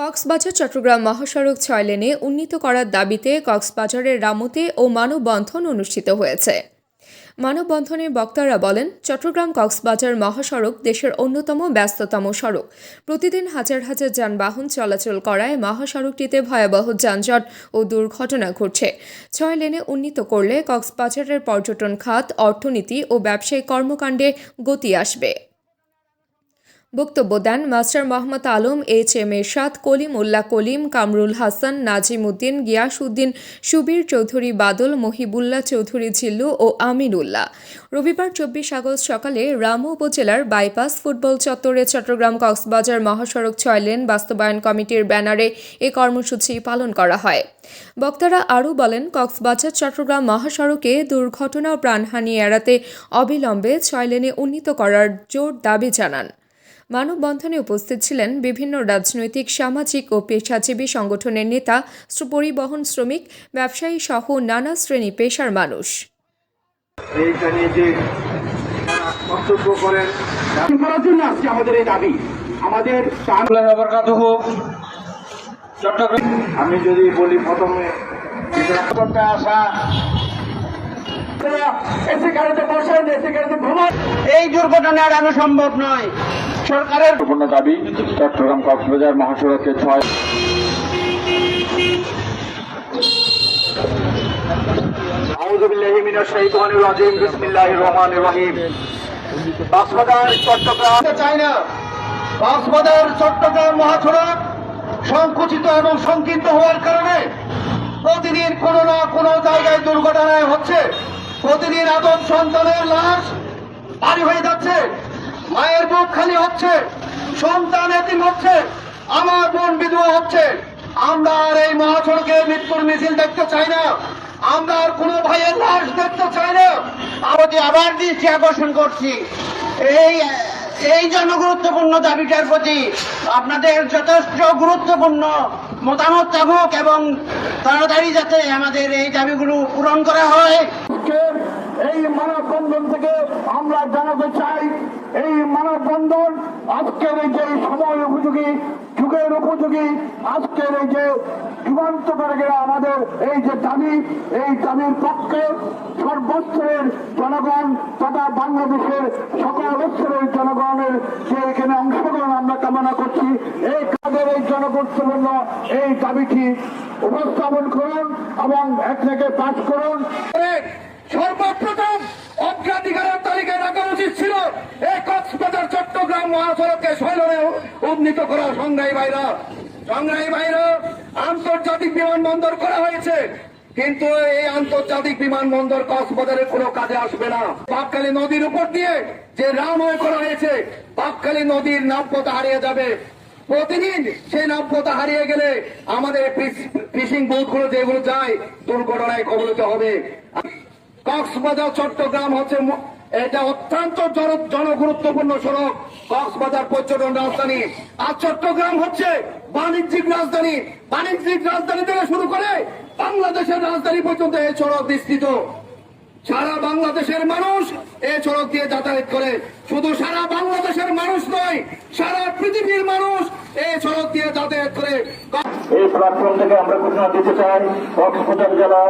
কক্সবাজার, চট্টগ্রাম মহাসড়ক ছয় লেনে উন্নীত করার দাবিতে কক্সবাজারের রামুতে ও মানববন্ধন অনুষ্ঠিত হয়েছে। মানববন্ধনে বক্তারা বলেন, চট্টগ্রাম কক্সবাজার মহাসড়ক দেশের অন্যতম ব্যস্ততম সড়ক। প্রতিদিন হাজার হাজার যানবাহন চলাচল করায় মহাসড়কটিতে ভয়াবহ যানজট ও দুর্ঘটনা ঘটছে। ছয় লেনে উন্নীত করলে কক্সবাজারের পর্যটন খাত, অর্থনীতি ও ব্যবসায়িক কর্মকাণ্ডে গতি আসবে। বক্তব্য দেন master Mohammad Alam, H M Ershad Kalim Ullah Kalim, Kamrul Hasan, Nazim Uddin Gias Uddin Subir Chowdhury Badal, Mohibullah Chowdhury Jhillu ও আমিনুল্লাহ। রবিবার চব্বিশ আগস্ট সকালে রামু উপজেলার বাইপাস ফুটবল চত্বরে চট্টগ্রাম কক্সবাজার মহাসড়ক ছয় লেন বাস্তবায়ন কমিটির ব্যানারে এ কর্মসূচি পালন করা হয়। বক্তারা আরও বলেন, কক্সবাজার চট্টগ্রাম মহাসড়কে দুর্ঘটনা ও প্রাণহানি এড়াতে অবিলম্বে ছয় লেনে উন্নীত করার জোর দাবি জানান। মানববন্ধনে উপস্থিত ছিলেন বিভিন্ন রাজনৈতিক সামাজিক ও পেশাজীবী সংগঠনের নেতা পরিবহন শ্রমিক ব্যবসায়ী সহ নানা শ্রেণি পেশার মানুষ। আমাদের এই দাবি? আমাদের আমি যদি বলি প্রথমে আসা এই দুর্ঘটনা এড়ানো সম্ভব নয়। সরকারের গুরুত্বপূর্ণ দাবি চট্টগ্রাম কক্সবাজার মহাসড়কে ছয় চট্টগ্রাম মহাসড়ক সংকুচিত এবং সংকীর্ণ হওয়ার কারণে প্রতিদিন কোনো না কোনো জায়গায় দুর্ঘটনায় হচ্ছে প্রতিদিন আদম সন্তানের লাশ ভারী হয়ে যাচ্ছে, মায়ের বুক খালি হচ্ছে, সন্তান এতিম হচ্ছে, আমার বোন বিধবা হচ্ছে। আমরা আর এই মহাসড়কে মৃত্যুর মিছিল দেখতে চাই না, আমরা আর কোনো ভাইয়ের লাশ দেখতে চাই না। আমাকে আবার দৃষ্টি আকর্ষণ করছি। এই এই জন্য গুরুত্বপূর্ণ দাবিটার প্রতি আপনাদের যথেষ্ট গুরুত্বপূর্ণ মতামত থাকুক এবং তাড়াতাড়ি যাতে আমাদের এই দাবিগুলো পূরণ করা হয়। এই মানববন্ধন থেকে আমরা জানাতে চাই, এই মানববন্ধন আজকের এই যে সময় উপযোগী, যুগের উপযোগী, আজকের এই যে যুগান্তকারীরা আমাদের এই যে দাবি, এই দাবির পক্ষে সর্বস্তরের জনগণ তথা বাংলাদেশের সকল স্তরের জনগণের যে এখানে অংশগ্রহণ আমরা কামনা করছি, এই কাজের এই জনগুরুত্বপূর্ণ এই দাবিটি উপস্থাপন করুন এবং এক থেকে পাঠ করুন। সর্বপ্রথম অগ্রাধিকারের তালিকায় রাখা উচিত ছিল এই কক্সবাজার, চট্টগ্রাম মহাসড়ককে শৈলনে উন্নীত করা সংগ্রামী ভাইরা। সংগ্রামী ভাইরা, আন্তর্জাতিক বিমানবন্দর করা হয়েছে, কিন্তু এই আন্তর্জাতিক বিমানবন্দর কক্সবাজারের কোনো কাজে আসবে না। পাকখালী নদীর উপর দিয়ে যে রানওয়ে করা হয়েছে পাকখালী নদীর নাব্যতা হারিয়ে যাবে। প্রতিদিন সেই নাব্যতা হারিয়ে গেলে আমাদের ফিশিং বোটগুলো যেগুলো যায়, দুর্ঘটনায় কবলিত হবে। কক্সবাজার, চট্টগ্রাম হচ্ছে এটা অত্যন্ত জনগুরুত্বপূর্ণ সড়ক। কক্সবাজার পর্যটন রাজধানী। আর চট্টগ্রাম হচ্ছে বাণিজ্যিক রাজধানী। বাণিজ্যিক রাজধানী থেকে শুরু করে বাংলাদেশের রাজধানী পর্যন্ত এই সড়ক বিস্তৃত। সারা বাংলাদেশের মানুষ এই সড়ক দিয়ে যাতায়াত করে। শুধু সারা বাংলাদেশের মানুষ নয়, সারা পৃথিবীর মানুষ এই সড়ক দিয়ে যাতায়াত করে। এই প্ল্যাটফর্ম থেকে আমরা ঘোষণা দিতে চাই কক্সবাজার জেলা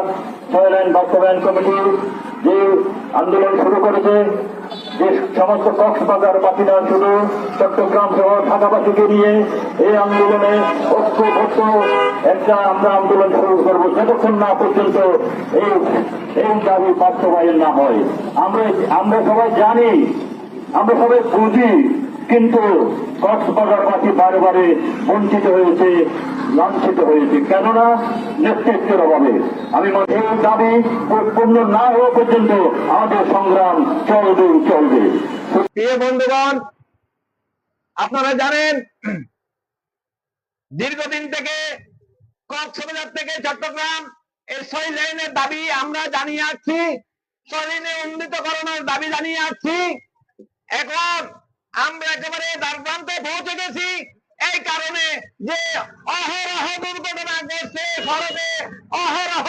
ছয়লাইন বাস্তবায়ন কমিটি যে আন্দোলন শুরু করেছে, যে সমস্ত কক্সবাজার বাসীরা শুধু চট্টগ্রাম সহ ঢাকাবাসীকে নিয়ে এই আন্দোলনে ঐক্যবদ্ধ একটা আমরা আন্দোলন শুরু করব, যতক্ষণ না পর্যন্ত এই এই দাবি বাস্তবায়ন না হয়। আমরা আমরা সবাই জানি, আমরা সবাই বুঝি কিন্তু কক্সবাজারবাসী বারে বঞ্চিত হয়েছে, লাঞ্ছিত হয়েছে। কেননা নেতৃত্বের অভাবে। আমি এই দাবি পূর্ণ না হওয়া পর্যন্ত আমাদের সংগ্রাম চলবে চলবে। বন্ধুগণ, আপনারা জানেন, দীর্ঘদিন থেকে কক্সবাজার থেকে চট্টগ্রাম, এই ছয় লাইনের দাবি আমরা জানিয়ে আসছি, ছয় লাইনে উন্নীতকরণের দাবি জানিয়ে আসছি। এখন আমরা একেবারে দ্বারপ্রান্তে পৌঁছে গেছি। এই কারণে যে অহরহ দুর্ঘটনা ঘটছে সড়কে অহরহ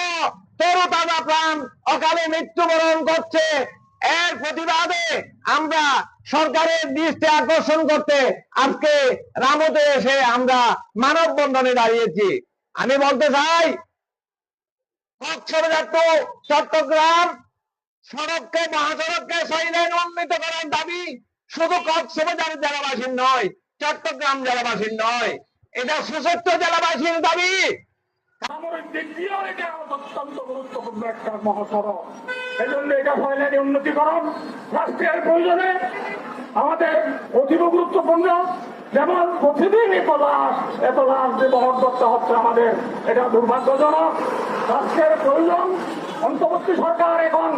তরু তাজা প্রাণ অকালে মৃত্যুবরণ করছে। এর প্রতিবাদে আমরা সরকারের দৃষ্টি আকর্ষণ করতে আজকে রামতে এসে আমরা মানববন্ধনে দাঁড়িয়েছি। আমি বলতে চাই চট্টগ্রাম সড়ককে, মহাসড়ককে ছয় লেন উন্নীত করার দাবি শুধু কক্সবাজার জেলাবাসীর নয়, চট্টগ্রাম জেলাবাসীর নয়, এটা সুসত্য জেলাবাসীর দাবি। এটা অত্যন্ত গুরুত্বপূর্ণ একটা মহাসড়ক। এই জন্য এটা প্রয়োজনে আমাদের গুরুত্বপূর্ণ। যেমন প্রতিদিন করতে হচ্ছে আমাদের, এটা দুর্ভাগ্যজনক। রাষ্ট্রের প্রয়োজন অন্তর্বর্তী সরকার এখন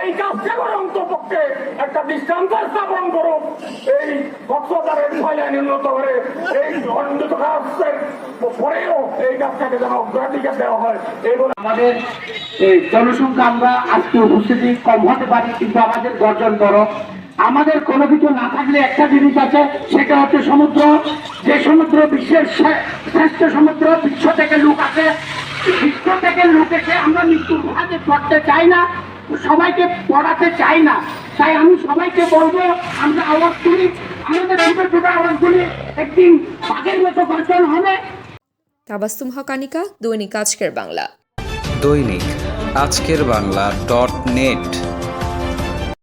এই কাজটা করে অন্তপক্ষে একটা দৃষ্টান্ত স্থাপন করুক। এই কক্সবাজারের ফয়লানি উন্নত করে এই উন্নত কাজের পরেও এই কাজটাকে যেন অগ্রাধিকার দেওয়া হয় এইগুলো আমাদের জনসংখ্যা আমরা আজকে উপস্থিতি কম হতে পারি, কিন্তু আমাদের গর্জন বড় আমাদের কোনো কিছু না থাকলে একটা জিনিস আছে, সেটা হচ্ছে সমুদ্র। যে সমুদ্র বিশ্বের শ্রেষ্ঠ সমুদ্র, বিশ্ব থেকে লোক আছে বিশ্ব থেকে লোক আমরা মৃত্যুর ভাগে পড়তে চাই না সবাইকে পড়াতে চাই না। তাই আমি সবাইকে বলব আমরা আওয়াজ তুলি আমাদের ছোট ছোট আওয়াজগুলি একদিন বাঘের মতো গর্জন হবে। তাবাস্তুম হকানিকা দৈনিক আজকের বাংলা। দৈনিক আজকের বাংলা ডট নেট।